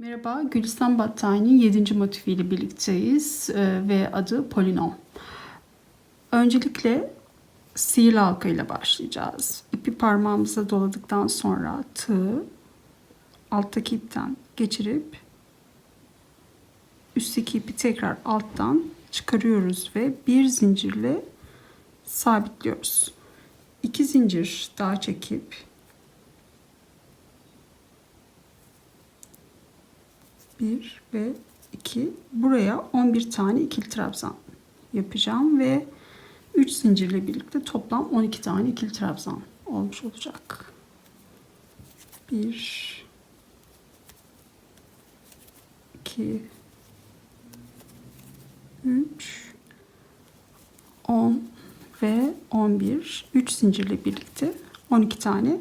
Merhaba, Gülistan Battani'nin 7. motifiyle birlikteyiz e, ve adı Polinom. Öncelikle sihirli halka ile başlayacağız. İpi parmağımıza doladıktan sonra tığı alttaki ipten geçirip üstteki ipi tekrar alttan çıkarıyoruz ve bir zincirle sabitliyoruz. İki zincir daha çekip bir ve iki buraya 11 tane ikili trabzan yapacağım ve 3 zincirle birlikte toplam 12 tane ikili trabzan olmuş olacak. 1 2 3 10 ve 11 3 zincirle birlikte 12 tane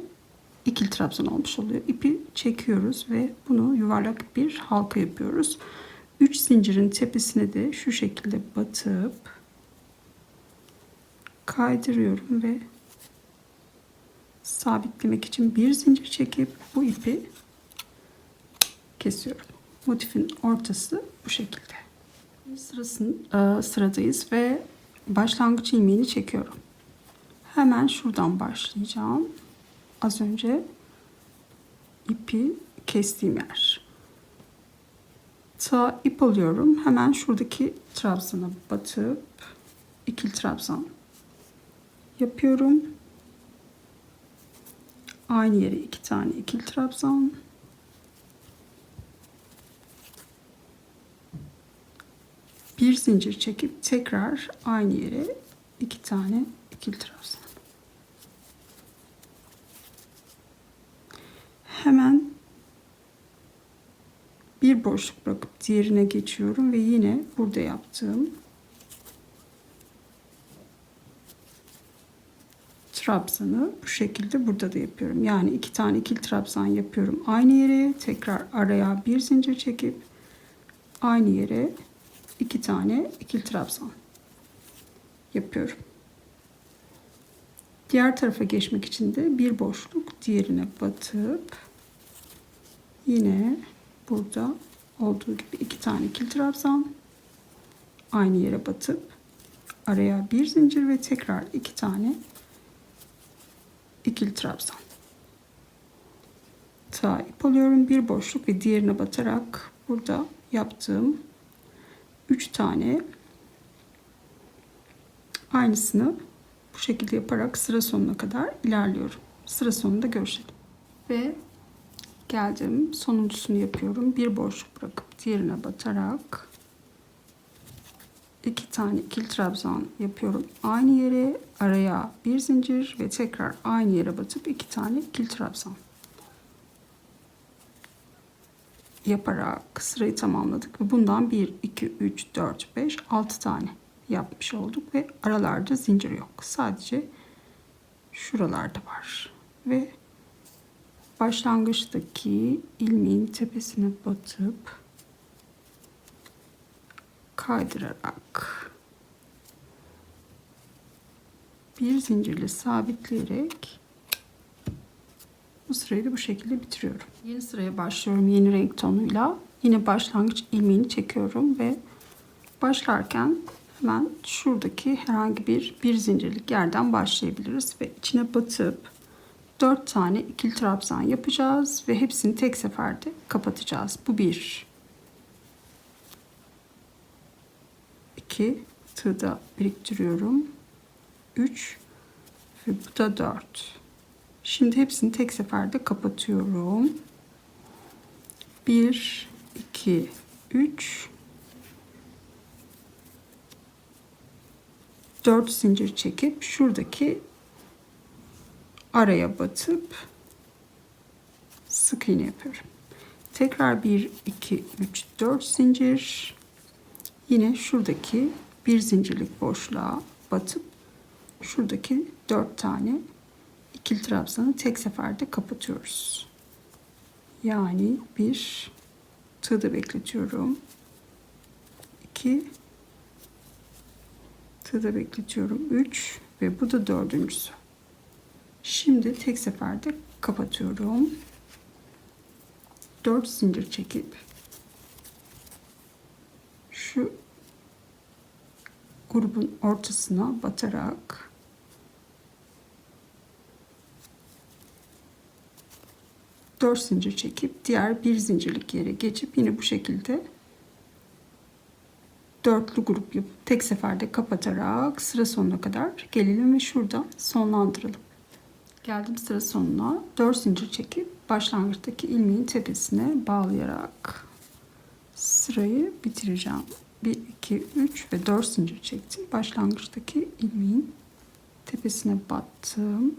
ikili trabzan olmuş oluyor. İpi çekiyoruz ve bunu yuvarlak bir halka yapıyoruz. 3 zincirin tepesine de şu şekilde batıp kaydırıyorum ve sabitlemek için bir zincir çekip bu ipi kesiyorum. Motifin ortası bu şekilde. Sırasın, e, sıradayız ve başlangıç ilmeğini çekiyorum. Hemen şuradan başlayacağım. Az önce ipi kestiğim yer. Ta ip alıyorum. Hemen şuradaki trabzana batıp ikili trabzan yapıyorum. Aynı yere iki tane ikili trabzan. Bir zincir çekip tekrar aynı yere iki tane ikili trabzan. Hemen bir boşluk bırakıp diğerine geçiyorum ve yine burada yaptığım trabzanı bu şekilde burada da yapıyorum. Yani iki tane ikili trabzan yapıyorum. Aynı yere tekrar araya bir zincir çekip aynı yere iki tane ikili trabzan yapıyorum. Diğer tarafa geçmek için de bir boşluk diğerine batıp yine burada olduğu gibi iki tane ikili trabzan aynı yere batıp araya bir zincir ve tekrar iki tane ikili trabzan. Ta ip alıyorum bir boşluk ve diğerine batarak burada yaptığım üç tane aynısını bu şekilde yaparak sıra sonuna kadar ilerliyorum. Sıra sonunda görüşelim. Ve geldim. Sonuncusunu yapıyorum. Bir boşluk bırakıp diğerine batarak iki tane ikili trabzan yapıyorum. Aynı yere araya bir zincir ve tekrar aynı yere batıp iki tane ikili trabzan yaparak sırayı tamamladık ve bundan 1 2 3 4 5 6 tane yapmış olduk ve aralarda zincir yok. Sadece şuralarda var. Ve başlangıçtaki ilmeğin tepesine batıp kaydırarak bir zincirle sabitleyerek bu sırayı da bu şekilde bitiriyorum. Yeni sıraya başlıyorum yeni renk tonuyla. Yine başlangıç ilmeğini çekiyorum ve başlarken hemen şuradaki herhangi bir bir zincirlik yerden başlayabiliriz ve içine batıp 4 tane ikili trabzan yapacağız ve hepsini tek seferde kapatacağız. Bu bir. 2 tığda biriktiriyorum. 3 ve bu da 4. Şimdi hepsini tek seferde kapatıyorum. 1 2 3 4 zincir çekip şuradaki araya batıp sık iğne yapıyorum. Tekrar 1 2 3 4 zincir yine şuradaki bir zincirlik boşluğa batıp şuradaki 4 tane ikili trabzanı tek seferde kapatıyoruz. Yani bir tığda bekletiyorum. 2 tığda bekletiyorum. 3 ve bu da dördüncüsü. Şimdi tek seferde kapatıyorum. 4 zincir çekip şu grubun ortasına batarak dört zincir çekip diğer bir zincirlik yere geçip yine bu şekilde dörtlü grup yapıp tek seferde kapatarak sıra sonuna kadar gelelim ve şuradan sonlandıralım. Geldim sıra sonuna. 4 zincir çekip başlangıçtaki ilmeğin tepesine bağlayarak sırayı bitireceğim. 1, 2, 3 ve 4 zincir çektim. Başlangıçtaki ilmeğin tepesine battım.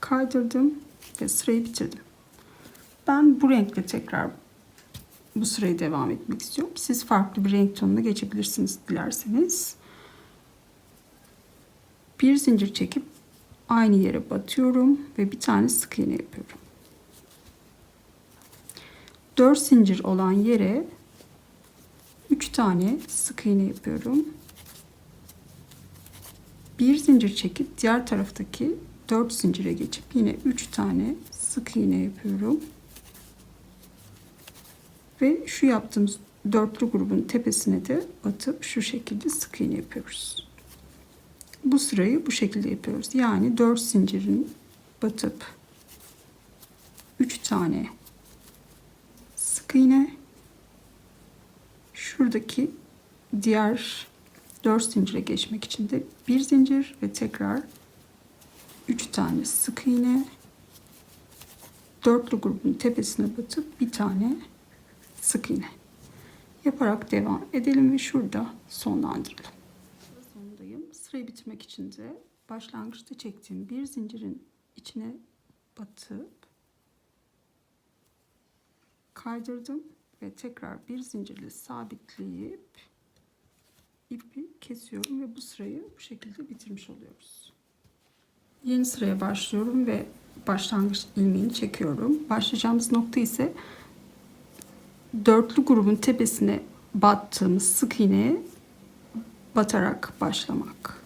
Kaydırdım ve sırayı bitirdim. Ben bu renkle tekrar bu sırayı devam etmek istiyorum. Siz farklı bir renk tonuna geçebilirsiniz dilerseniz. Bir zincir çekip aynı yere batıyorum ve bir tane sık iğne yapıyorum. 4 zincir olan yere 3 tane sık iğne yapıyorum. Bir zincir çekip diğer taraftaki 4 zincire geçip yine 3 tane sık iğne yapıyorum. Ve şu yaptığımız dörtlü grubun tepesine de batıp şu şekilde sık iğne yapıyoruz. Bu sırayı bu şekilde yapıyoruz. Yani 4 zincirin batıp 3 tane sık iğne şuradaki diğer 4 zincire geçmek için de bir zincir ve tekrar 3 tane sık iğne dörtlü grubun tepesine batıp bir tane sık iğne yaparak devam edelim ve şurada sonlandıralım. Sırayı bitirmek için de başlangıçta çektiğim bir zincirin içine batıp kaydırdım ve tekrar bir zincirle sabitleyip ipi kesiyorum ve bu sırayı bu şekilde bitirmiş oluyoruz. Yeni sıraya başlıyorum ve başlangıç ilmeğini çekiyorum. Başlayacağımız nokta ise dörtlü grubun tepesine battığımız sık iğneye batarak başlamak.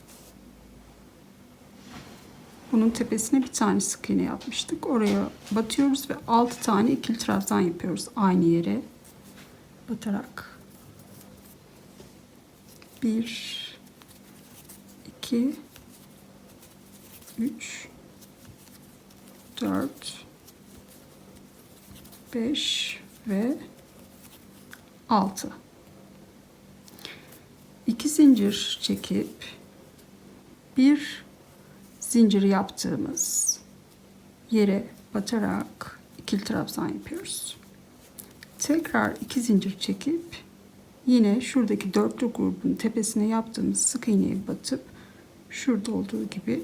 Bunun tepesine bir tane sık iğne yapmıştık. Oraya batıyoruz ve 6 tane ikili trabzan yapıyoruz aynı yere batarak. 1 2 3 4 5 ve 6 2 zincir çekip bir zincir yaptığımız yere batarak ikili trabzan yapıyoruz. Tekrar iki zincir çekip yine şuradaki dörtlü grubun tepesine yaptığımız sık iğneyi batıp şurada olduğu gibi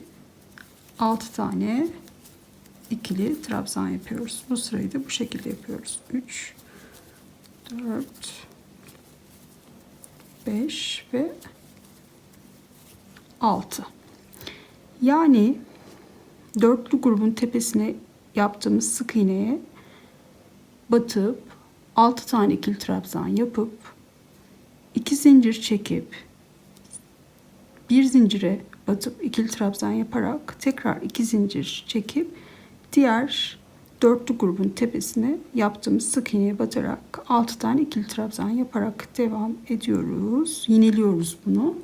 6 tane ikili trabzan yapıyoruz. Bu sırayı da bu şekilde yapıyoruz. 3 4 5 ve 6. Yani dörtlü grubun tepesine yaptığımız sık iğneye batıp 6 tane ikili trabzan yapıp 2 zincir çekip bir zincire batıp ikili trabzan yaparak tekrar iki zincir çekip diğer dörtlü grubun tepesine yaptığımız sık iğneye batarak 6 tane ikili trabzan yaparak devam ediyoruz. Yineliyoruz bunu.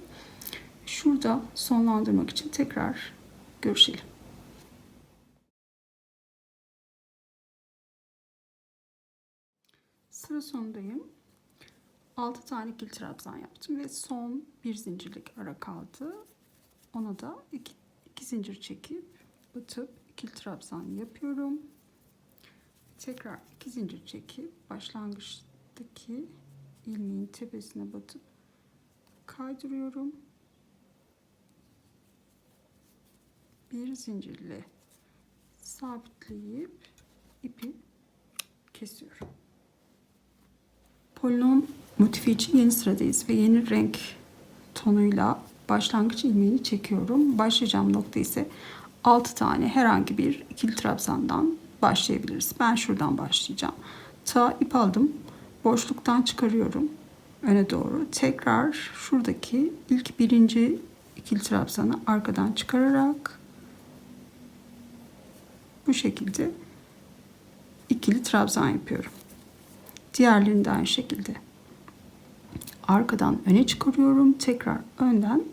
Şurada sonlandırmak için tekrar görüşelim. Sıra sonundayım. 6 tane ikili trabzan yaptım ve son bir zincirlik ara kaldı. Ona da 2 zincir çekip batıp ikili trabzan yapıyorum. Tekrar 2 zincir çekip başlangıçtaki ilmeğin tepesine batıp kaydırıyorum. Bir zincirle sabitleyip ipi kesiyorum. Polinom motifi için yeni sıradayız ve yeni renk tonuyla başlangıç ilmeğini çekiyorum. Başlayacağım nokta ise 6 tane herhangi bir ikili trabzandan başlayabiliriz. Ben şuradan başlayacağım. Ta ip aldım. Boşluktan çıkarıyorum. Öne doğru. Tekrar şuradaki ilk birinci ikili trabzanı arkadan çıkararak bu şekilde ikili trabzan yapıyorum. Diğerlerini de aynı şekilde. Arkadan öne çıkarıyorum. Tekrar önden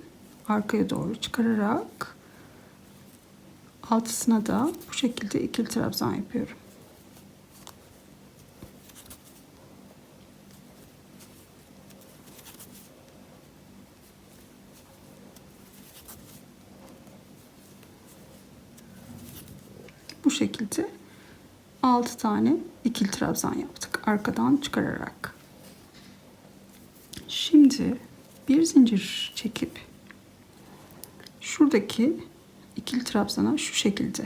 arkaya doğru çıkararak altısına da bu şekilde ikili trabzan yapıyorum. Şekilde 6 tane ikili trabzan yaptık arkadan çıkararak. Şimdi bir zincir çekip şuradaki ikili trabzana şu şekilde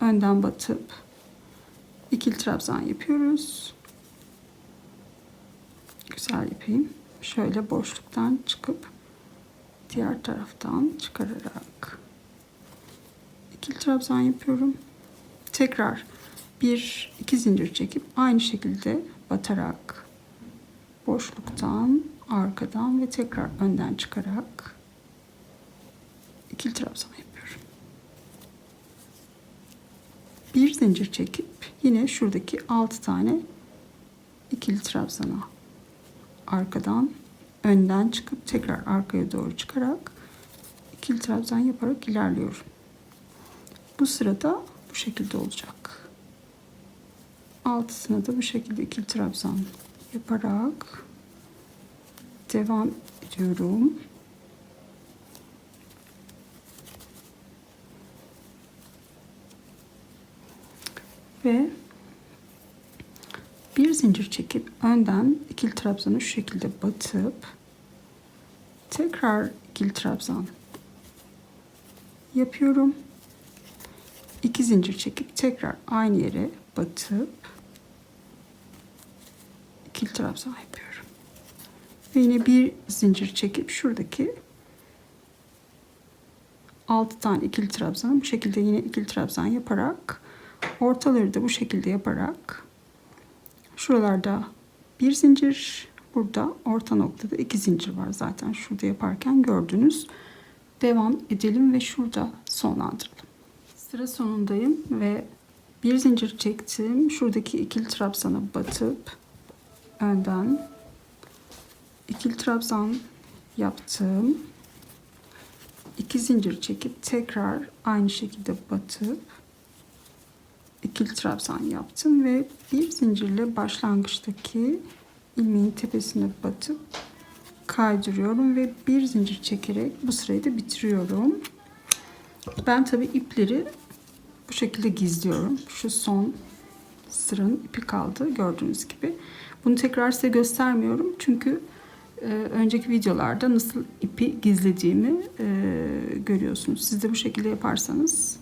önden batıp ikili trabzan yapıyoruz. Güzel yapayım. Şöyle boşluktan çıkıp diğer taraftan çıkararak ikili trabzan yapıyorum. Tekrar bir iki zincir çekip aynı şekilde batarak boşluktan arkadan ve tekrar önden çıkarak ikili trabzan yapıyorum. Bir zincir çekip yine şuradaki 6 tane ikili trabzana arkadan önden çıkıp tekrar arkaya doğru çıkarak ikili trabzan yaparak ilerliyorum. Bu sırada bu şekilde olacak. Altısına da bu şekilde ikili trabzan yaparak devam ediyorum. Ve bir zincir çekip önden ikili trabzanı şu şekilde batıp tekrar ikili trabzan yapıyorum. İki zincir çekip tekrar aynı yere batıp ikili trabzan yapıyorum. Ve yine bir zincir çekip şuradaki 6 tane ikili trabzan bu şekilde yine ikili trabzan yaparak ortaları da bu şekilde yaparak şuralarda bir zincir burada orta noktada iki zincir var zaten şurada yaparken gördünüz. Devam edelim ve şurada sonlandıralım. Sıra sonundayım ve bir zincir çektim. Şuradaki ikili trabzana batıp önden ikili trabzan yaptım. İki zincir çekip tekrar aynı şekilde batıp ikili trabzan yaptım ve bir zincirle başlangıçtaki ilmeğin tepesine batıp kaydırıyorum ve bir zincir çekerek bu sırayı da bitiriyorum. Ben tabi ipleri bu şekilde gizliyorum. Şu son sıranın ipi kaldı gördüğünüz gibi. Bunu tekrar size göstermiyorum çünkü e, önceki videolarda nasıl ipi gizlediğimi e, görüyorsunuz. Siz de bu şekilde yaparsanız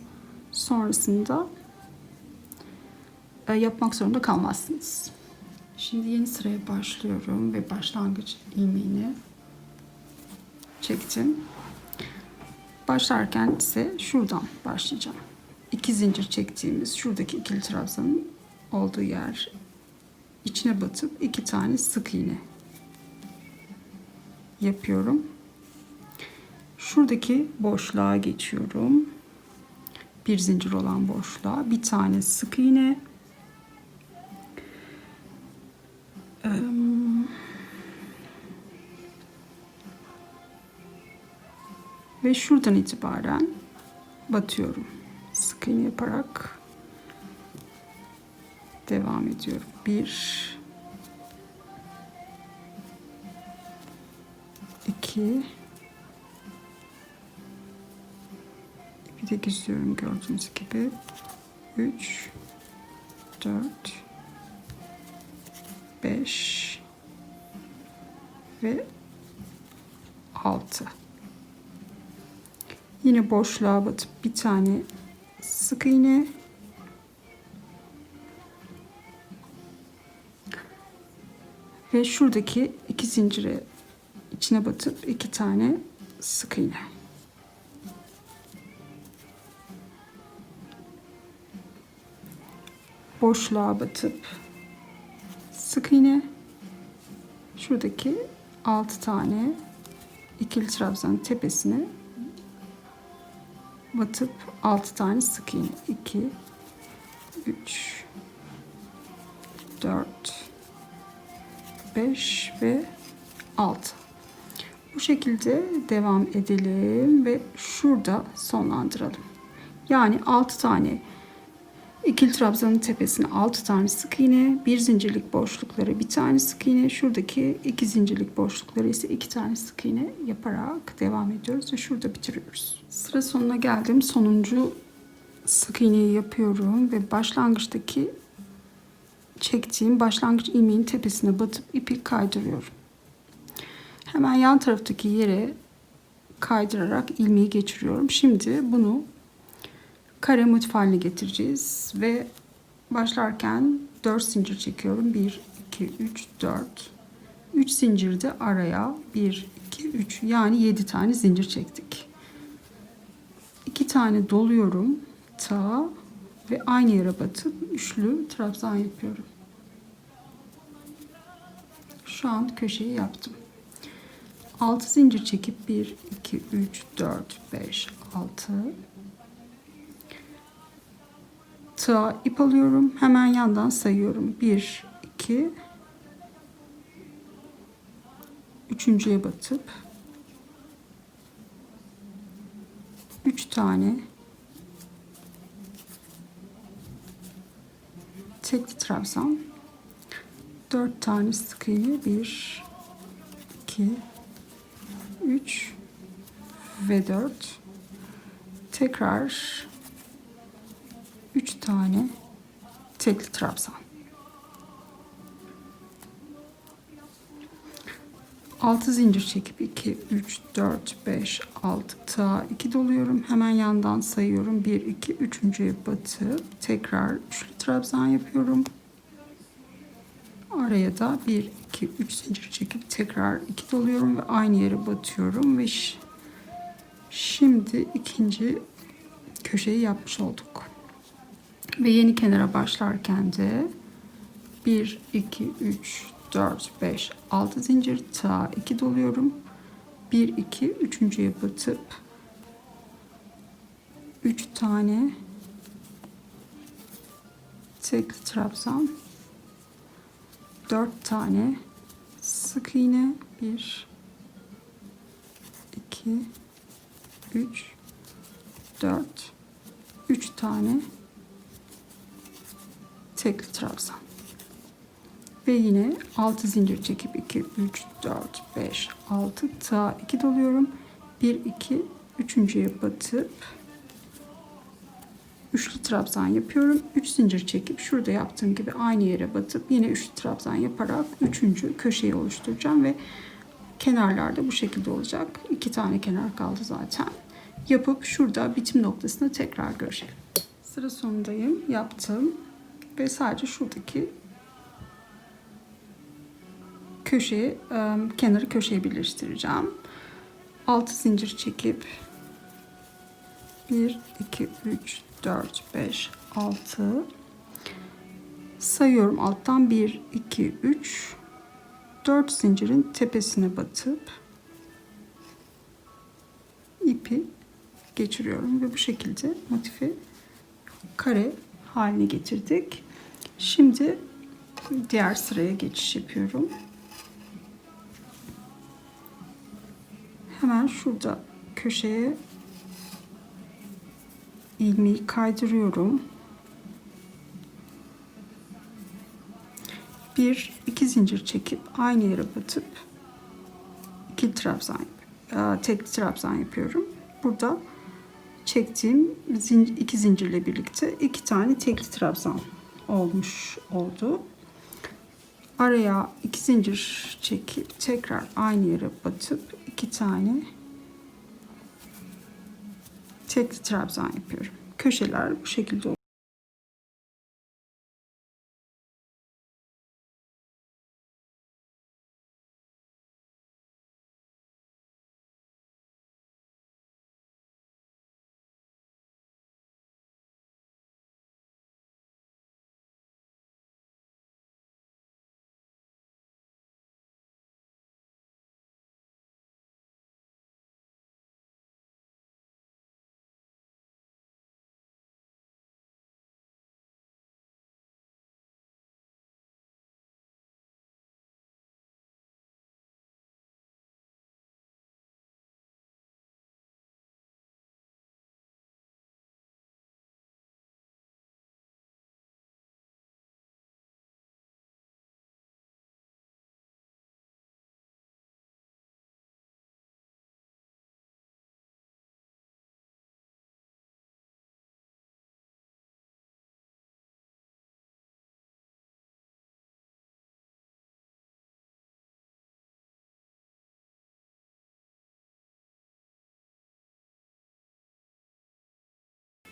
sonrasında e, yapmak zorunda kalmazsınız. Şimdi yeni sıraya başlıyorum ve başlangıç ilmeğini çektim. Başlarken ise şuradan başlayacağım. İki zincir çektiğimiz şuradaki ikili trabzanın olduğu yer içine batıp iki tane sık iğne yapıyorum. Şuradaki boşluğa geçiyorum. Bir zincir olan boşluğa bir tane sık iğne ve şuradan itibaren batıyorum. Sık iğne yaparak devam ediyorum. Bir iki bir de gizliyorum gördüğünüz gibi. Üç dört beş ve altı. Yine boşluğa batıp bir tane sık iğne ve şuradaki iki zincire içine batıp iki tane sık iğne. Boşluğa batıp sık iğne şuradaki altı tane ikili trabzanın tepesine batıp 6 tane sık iğne 2 3 4 5 ve 6 bu şekilde devam edelim ve şurada sonlandıralım. Yani 6 tane ikili trabzanın tepesine 6 tane sık iğne, bir zincirlik boşlukları bir tane sık iğne, şuradaki iki zincirlik boşlukları ise iki tane sık iğne yaparak devam ediyoruz ve şurada bitiriyoruz. Sıra sonuna geldim. Sonuncu sık iğneyi yapıyorum ve başlangıçtaki çektiğim başlangıç ilmeğin tepesine batıp ipi kaydırıyorum. Hemen yan taraftaki yere kaydırarak ilmeği geçiriyorum. Şimdi bunu kare motif haline getireceğiz ve başlarken 4 zincir çekiyorum. 1 2 3 4 3 zincirde araya 1 2 3 yani 7 tane zincir çektik. 2 tane doluyorum. Ta ve aynı yere batıp üçlü trabzan yapıyorum. Şu an köşeyi yaptım. 6 zincir çekip 1 2 3 4 5 6 tığa ip alıyorum. Hemen yandan sayıyorum. 1 2 üçüncüye batıp 3 tane tekli trabzan 4 tane sık iğne 1 2 3 ve 4 tekrar 3 tane tekli trabzan. 6 zincir çekip 2 3 4 5 6 ta 2 doluyorum. Hemen yandan sayıyorum. 1 2 üçüncüye batıp tekrar üçlü trabzan yapıyorum. Araya da 1 2 3 zincir çekip tekrar 2 doluyorum ve aynı yere batıyorum ve şimdi ikinci köşeyi yapmış olduk ve yeni kenara başlarken de 1 2 3 4 5 6 zincir ta 2 doluyorum. 1 2 üçüncüye batıp 3 tane tekli trabzan. 4 tane sık iğne. 1 2 3 4 3 tane tekli trabzan. Ve yine 6 zincir çekip 2 3 4 5 6 ta 2 doluyorum. 1 2 üçüncüye batıp üçlü trabzan yapıyorum. 3 zincir çekip şurada yaptığım gibi aynı yere batıp yine üçlü trabzan yaparak üçüncü köşeyi oluşturacağım ve kenarlarda bu şekilde olacak. İki tane kenar kaldı zaten. Yapıp şurada bitim noktasında tekrar görüşelim sıra sonundayım. Yaptım ve sadece şuradaki köşeyi kenarı köşeye birleştireceğim. 6 zincir çekip 1 2 3 4 5 6 sayıyorum alttan 1 2 3 4 zincirin tepesine batıp ipi geçiriyorum ve bu şekilde motifi kare haline getirdik. Şimdi diğer sıraya geçiş yapıyorum. Hemen şurada köşeye ilmeği kaydırıyorum. Bir iki zincir çekip aynı yere batıp iki trabzan tek trabzan yapıyorum. Burada çektiğim iki zincirle birlikte iki tane tekli trabzan olmuş oldu. Araya iki zincir çekip tekrar aynı yere batıp iki tane tekli trabzan yapıyorum. Köşeler bu şekilde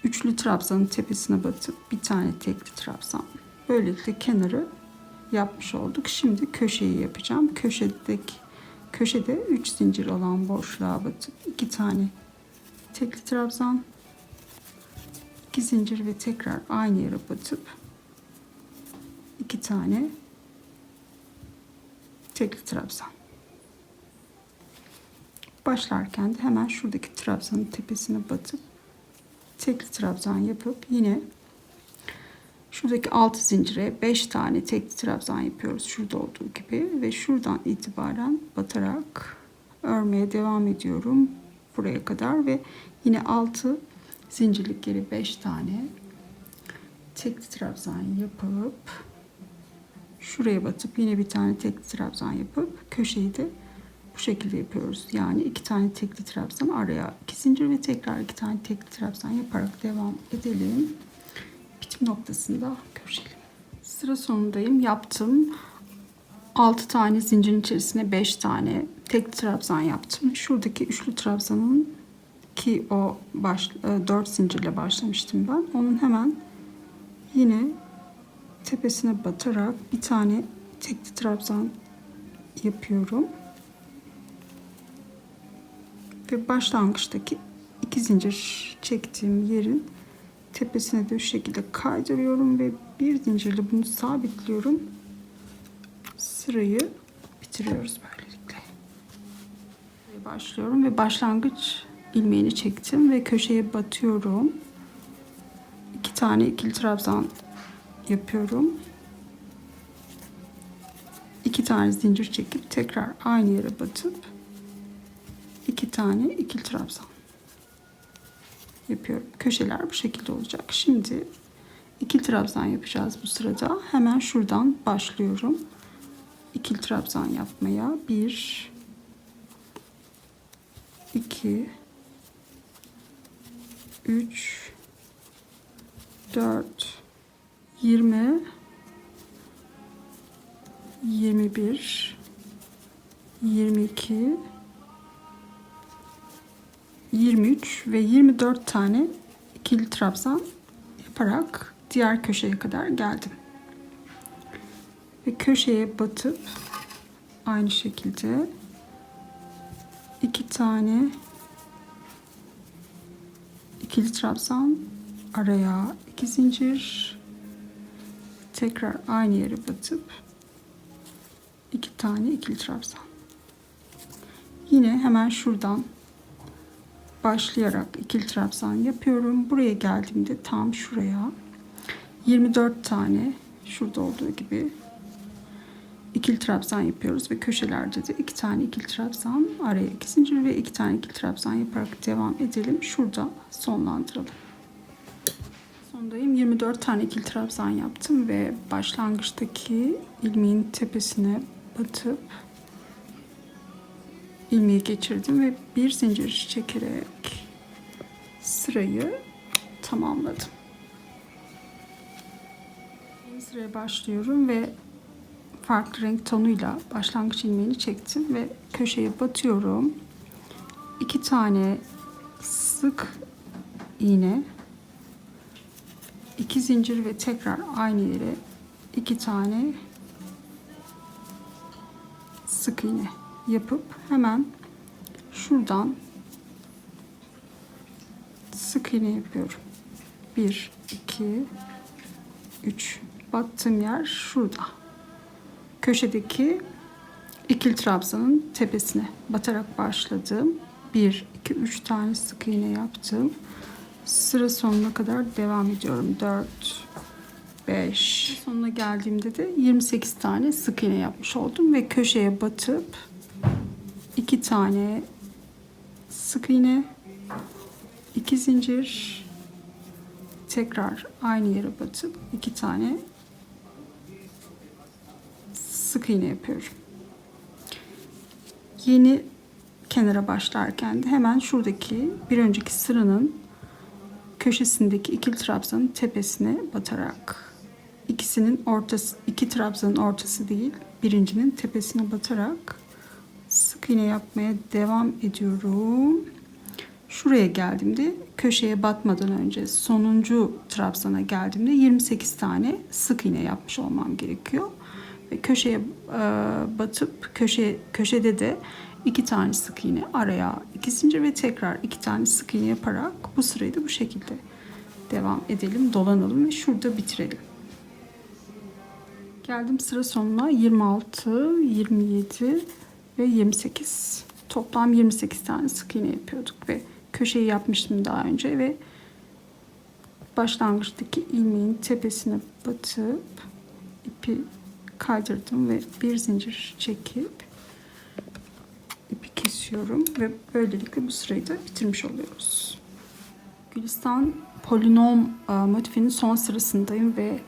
üçlü trabzanın tepesine batıp bir tane tekli trabzan. Böylelikle kenarı yapmış olduk. Şimdi köşeyi yapacağım. Köşedeki köşede 3 zincir olan boşluğa batıp iki tane tekli trabzan, iki zincir ve tekrar aynı yere batıp iki tane tekli trabzan. Başlarken de hemen şuradaki trabzanın tepesine batıp tekli trabzan yapıp yine şuradaki altı zincire 5 tane tekli trabzan yapıyoruz şurada olduğu gibi. Ve şuradan itibaren batarak örmeye devam ediyorum buraya kadar. Ve yine 6 zincirlik geri 5 tane tekli trabzan yapıp şuraya batıp yine bir tane tekli trabzan yapıp köşeyi de bu şekilde yapıyoruz. Yani iki tane tekli trabzan araya iki zincir ve tekrar iki tane tekli trabzan yaparak devam edelim. Bitim noktasında görüşelim. Sıra sonundayım. Yaptım. 6 tane zincirin içerisine 5 tane tekli trabzan yaptım. Şuradaki üçlü trabzanın ki o baş, 4 zincirle başlamıştım ben. Onun hemen yine tepesine batarak bir tane tekli trabzan yapıyorum. Ve başlangıçtaki iki zincir çektiğim yerin tepesine de şu şekilde kaydırıyorum ve bir zincirle bunu sabitliyorum. Sırayı bitiriyoruz böylelikle. Başlıyorum ve başlangıç ilmeğini çektim ve köşeye batıyorum. İki tane ikili trabzan yapıyorum. İki tane zincir çekip tekrar aynı yere batıp iki tane ikili trabzan yapıyorum. Köşeler bu şekilde olacak. Şimdi ikili trabzan yapacağız bu sırada. Hemen şuradan başlıyorum. İkili trabzan yapmaya. Bir, iki, üç, dört, yirmi, yirmi bir, yirmi iki, 23 ve 24 tane ikili trabzan yaparak diğer köşeye kadar geldim. Ve köşeye batıp aynı şekilde iki tane ikili trabzan araya iki zincir tekrar aynı yere batıp iki tane ikili trabzan. Yine hemen şuradan başlayarak ikili trabzan yapıyorum. Buraya geldiğimde tam şuraya 24 tane şurada olduğu gibi ikili trabzan yapıyoruz ve köşelerde de iki tane ikili trabzan araya iki zincir ve iki tane ikili trabzan yaparak devam edelim. Şurada sonlandıralım. Sondayım 24 tane ikili trabzan yaptım ve başlangıçtaki ilmeğin tepesine batıp ilmeği geçirdim ve bir zincir çekerek sırayı tamamladım. Yeni sıraya başlıyorum ve farklı renk tonuyla başlangıç ilmeğini çektim ve köşeye batıyorum. İki tane sık iğne, iki zincir ve tekrar aynı yere iki tane sık iğne yapıp hemen şuradan sık iğne yapıyorum. 1 2 3 battığım yer şurada. Köşedeki ikili trabzanın tepesine batarak başladım. 1 2 3 tane sık iğne yaptım. Sıra sonuna kadar devam ediyorum. 4 5 sonuna geldiğimde de 28 tane sık iğne yapmış oldum ve köşeye batıp iki tane sık iğne, iki zincir, tekrar aynı yere batıp iki tane sık iğne yapıyorum. Yeni kenara başlarken de hemen şuradaki bir önceki sıranın köşesindeki ikili trabzanın tepesine batarak ikisinin ortası iki trabzanın ortası değil birincinin tepesine batarak sık iğne yapmaya devam ediyorum. Şuraya geldiğimde köşeye batmadan önce sonuncu trabzana geldiğimde 28 tane sık iğne yapmış olmam gerekiyor. Ve köşeye e, batıp köşe köşede de iki tane sık iğne araya iki ve tekrar iki tane sık iğne yaparak bu sırayı da bu şekilde devam edelim, dolanalım ve şurada bitirelim. Geldim sıra sonuna 26, 27 ve 28. Toplam 28 tane sık iğne yapıyorduk ve köşeyi yapmıştım daha önce ve başlangıçtaki ilmeğin tepesine batıp ipi kaydırdım ve bir zincir çekip ipi kesiyorum ve böylelikle bu sırayı da bitirmiş oluyoruz. Gülistan polinom e, motifinin son sırasındayım ve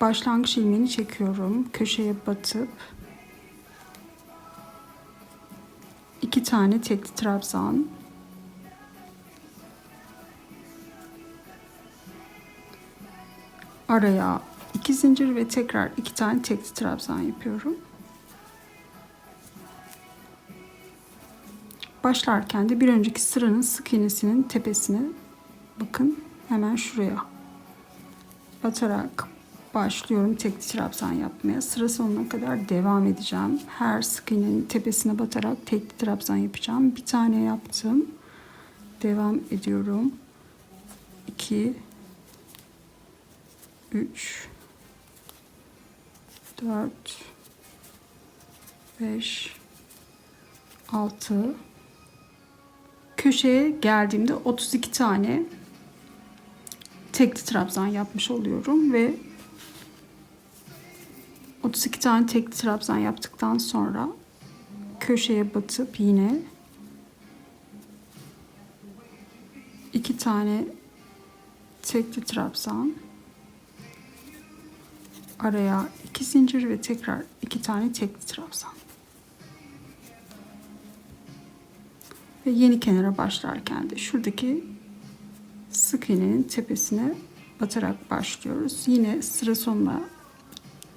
başlangıç ilmeğini çekiyorum. Köşeye batıp tane tekli trabzan araya iki zincir ve tekrar iki tane tekli trabzan yapıyorum. Başlarken de bir önceki sıranın sık iğnesinin tepesine bakın hemen şuraya batarak başlıyorum tekli trabzan yapmaya. Sıra sonuna kadar devam edeceğim. Her sık iğnenin tepesine batarak tekli trabzan yapacağım. Bir tane yaptım. Devam ediyorum. 2 3 4 5 6 köşeye geldiğimde 32 tane tekli trabzan yapmış oluyorum ve 32 tane tekli trabzan yaptıktan sonra köşeye batıp yine iki tane tekli trabzan araya iki zincir ve tekrar iki tane tekli trabzan ve yeni kenara başlarken de şuradaki sık iğnenin tepesine batarak başlıyoruz. Yine sıra sonuna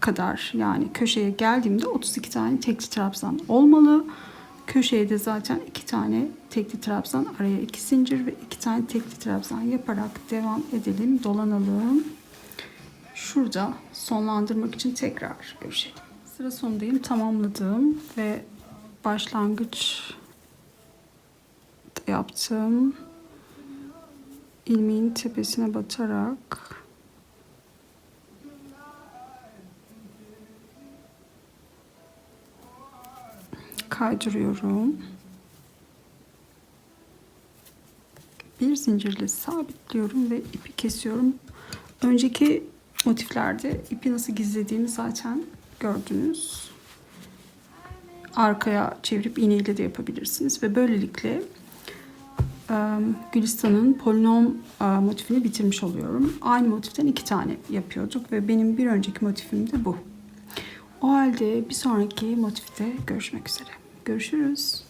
kadar yani köşeye geldiğimde 32 tane tekli trabzan olmalı. Köşeye de zaten iki tane tekli trabzan araya iki zincir ve iki tane tekli trabzan yaparak devam edelim dolanalım. Şurada sonlandırmak için tekrar görüşelim. Sıra sonundayım tamamladım ve başlangıç yaptım. ilmeğin tepesine batarak kaydırıyorum. Bir zincirle sabitliyorum ve ipi kesiyorum. Önceki motiflerde ipi nasıl gizlediğimi zaten gördünüz. Arkaya çevirip iğneyle de yapabilirsiniz ve böylelikle Gülistan'ın polinom motifini bitirmiş oluyorum. Aynı motiften iki tane yapıyorduk ve benim bir önceki motifim de bu. O halde bir sonraki motifte görüşmek üzere. Görüşürüz.